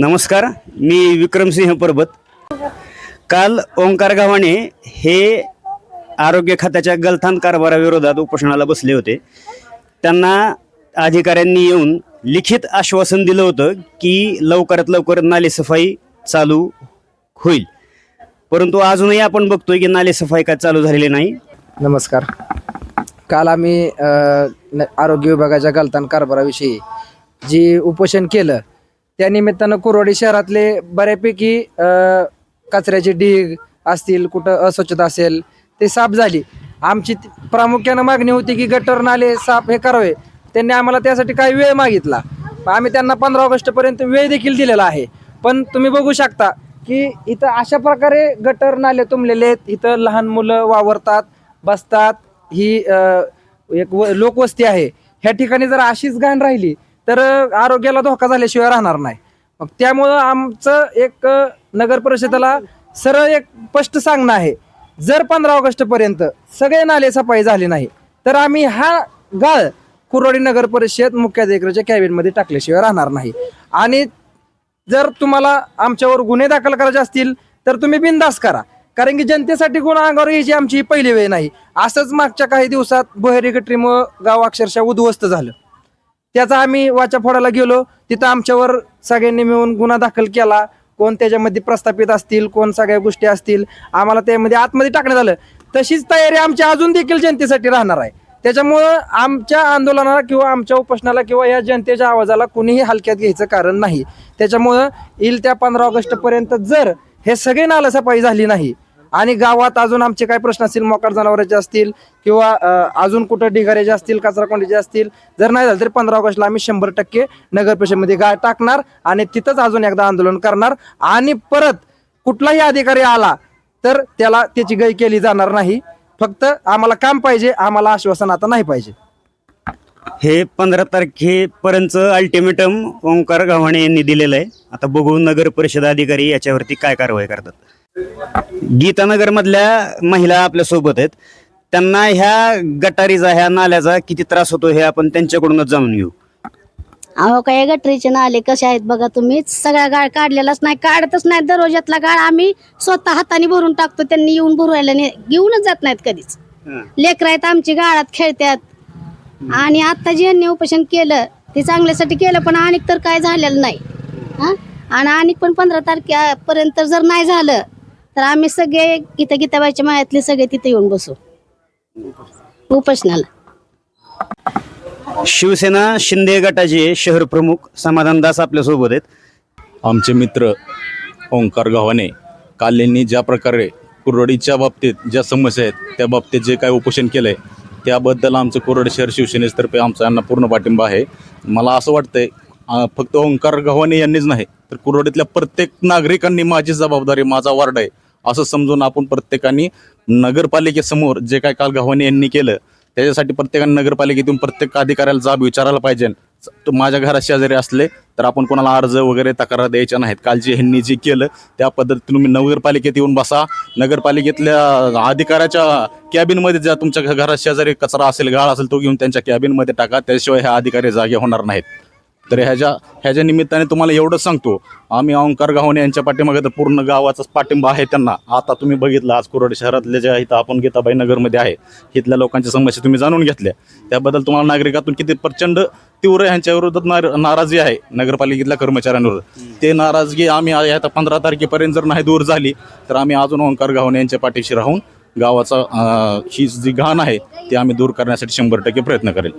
नमस्कार मी विक्रमसिंह परबत. काल ओंकार गव्हाणे हे आरोग्य खात्याच्या गलथान कारभाराविरोधात उपोषणाला बसले होते. त्यांना अधिकाऱ्यांनी येऊन लिखित आश्वासन दिलं होतं की लवकरात लवकर नालेसफाई चालू होईल. परंतु अजूनही आपण बघतोय की नालेसफाई काय चालू झालेली नाही. नमस्कार. काल आम्ही आरोग्य विभागाच्या गलतान कारभाराविषयी जी उपोषण केलं त्या निमित्तानं कुरवाडी शहरातले बऱ्यापैकी कचऱ्याचे ढीग असतील कुठं अस्वच्छता असेल ते साफ झाली. आमची ती- प्रामुख्यानं मागणी होती की गटर नाले साफ हे करावे. त्यांनी आम्हाला त्यासाठी काही वेळ मागितला. आम्ही त्यांना पंधरा ऑगस्टपर्यंत वेळ देखील दिलेला आहे. पण तुम्ही बघू शकता की इथं अशा प्रकारे गटर नाले तुंबलेले आहेत. इथं लहान मुलं वावरतात बसतात. ही एक व लोकवस्ती आहे. ह्या ठिकाणी जर अशीच घाण राहिली तर आरोग्याला धोका झाल्याशिवाय राहणार नाही. मग त्यामुळं आमचं एक नगर परिषदेला सरळ एक स्पष्ट सांगणं आहे. जर पंधरा ऑगस्टपर्यंत सगळे नाले सफाई झाली नाही तर आम्ही हा गाळ कुरोडी नगर परिषद मुख्याधिकाऱ्याच्या कॅबिनमध्ये टाकल्याशिवाय राहणार नाही. आणि जर तुम्हाला आमच्यावर गुन्हे दाखल करायचे असतील तर तुम्ही बिनदास करा. कारण की जनतेसाठी गुन्हा अंगावर घ्यायची आमची ही पहिली वेळ नाही. असंच मागच्या काही दिवसात बोहेरी गटरीमुळं गाव अक्षरशः उद्ध्वस्त झालं. त्याचा आम्ही वाचा फोडायला गेलो. तिथं आमच्यावर सगळ्यांनी मिळून गुन्हा दाखल केला. कोण त्याच्यामध्ये प्रस्थापित असतील कोण सगळ्या गोष्टी असतील आम्हाला त्यामध्ये आतमध्ये टाकण्यात आलं. तशीच तयारी आमची अजून देखील जनतेसाठी राहणार आहे. त्याच्यामुळं आमच्या आंदोलनाला किंवा आमच्या उपोषणाला किंवा या जनतेच्या आवाजाला कुणीही हलक्यात घ्यायचं कारण नाही. त्याच्यामुळं येईल त्या पंधरा ऑगस्टपर्यंत जर हे सगळे नालसफाई झाली नाही आणि गावात अजून आमचे काय प्रश्न असतील मोकाट जनावरांचे असतील किंवा अजून कुठं ढिगाऱ्याचे असतील कचरा कोंडीचे असतील जर नाही झालं तरी पंधरा ऑगस्टला आम्ही शंभर टक्के नगर परिषदेमध्ये गाय टाकणार आणि तिथंच अजून एकदा आंदोलन करणार. आणि परत कुठलाही अधिकारी आला तर त्याला त्याची गय केली जाणार नाही. फक्त आम्हाला काम पाहिजे आम्हाला आश्वासन आता नाही पाहिजे. हे पंधरा तारखेपर्यंत अल्टिमेटम ओंकार गव्हाणे यांनी दिलेलं आहे. आता बघू नगर परिषद अधिकारी याच्यावरती काय कारवाई करतात. गीतानगरमधल्या महिला आपल्यासोबत आहेत. त्यांना ह्या गटारीचा ह्या नाल्याचा किती त्रास होतो हे आपण त्यांच्याकडूनच जाणून घेऊ. अहो काय गटरीचे नाले कसे आहेत बघा तुम्ही. सगळा गाळ काढलेलाच नाही काढतच नाही. दररोजातला गाळ आम्ही स्वतः हाताने भरून टाकतो. त्यांनी येऊन भरवायला घेऊनच जात नाहीत कधीच. लेकर आहेत आमची गाळात खेळतात आणि आता जे यांनी उपोषण केलं ते चांगल्यासाठी केलं पण आणि तर काय झालेलं नाही. हा? आणि आणि पण पंधरा तारखेपर्यंत जर नाही झालं तर आम्ही सगळे इथं गीताबाईच्या मायातले सगळे तिथे येऊन बसू. उपोषणाला. शिवसेना शिंदे गटाचे शहर प्रमुख समाधान दास आपल्यासोबत आहेत. आमचे मित्र ओंकार गव्हाणे काल यांनी ज्या प्रकारे कुरवाडीच्या बाबतीत ज्या समस्या आहेत त्या बाबतीत जे काय उपोषण केलं आहे त्याबद्दल आमचं कुरवाडी शहर शिवसेनेतर्फे आमचा यांना पूर्ण पाठिंबा आहे. मला असं वाटतंय फक्त ओंकार गव्हाणे यांनीच नाही तर कुरवाडीतल्या प्रत्येक नागरिकांनी माझी जबाबदारी माझा वार्ड आहे. असं समजून आपण प्रत्येकाने नगरपालिकेसमोर जे काय काल गव्हाणे यांनी केलं त्याच्यासाठी प्रत्येकाने नगरपालिकेतून प्रत्येक अधिकाऱ्याला जाब विचारायला पाहिजे. तो माझ्या घरा शेजारी असले तर आपण कोणाला अर्ज वगैरे तक्रार द्यायच्या नाहीत. काल जे ह्यांनी जे केलं त्या पद्धतीने तुम्ही नगरपालिकेत येऊन बसा. नगरपालिकेतल्या अधिकाऱ्याच्या कॅबिनमध्ये ज्या तुमच्या घरा शेजारी कचरा असेल गाळ असेल तो घेऊन त्यांच्या कॅबिनमध्ये टाका. त्याशिवाय ह्या अधिकारी जागे होणार नाहीत. तर ह्याच्या ह्याच्या निमित्ताने तुम्हाला एवढंच सांगतो आम्ही ओंकार गावणे यांच्या पाठीमागे तर पूर्ण गावाचाच पाठिंबा आहे त्यांना. आता तुम्ही बघितलं आज कुरड शहरातले जे इथं आपण गीताबाई नगरमध्ये आहे इथल्या लोकांच्या समस्या तुम्ही जाणून घेतल्या. त्याबद्दल तुम्हाला नागरिकातून किती प्रचंड तीव्र ह्यांच्या विरोधात नार नाराजी आहे नगरपालिकेतल्या कर्मचाऱ्यांविरोधात ते नाराजगी आम्ही आता पंधरा तारखेपर्यंत जर नाही दूर झाली तर आम्ही अजून ओंकार गावणे यांच्या पाठीशी राहून गावाचा ही जी घाण आहे ती आम्ही दूर करण्यासाठी शंभर टक्के प्रयत्न करेल.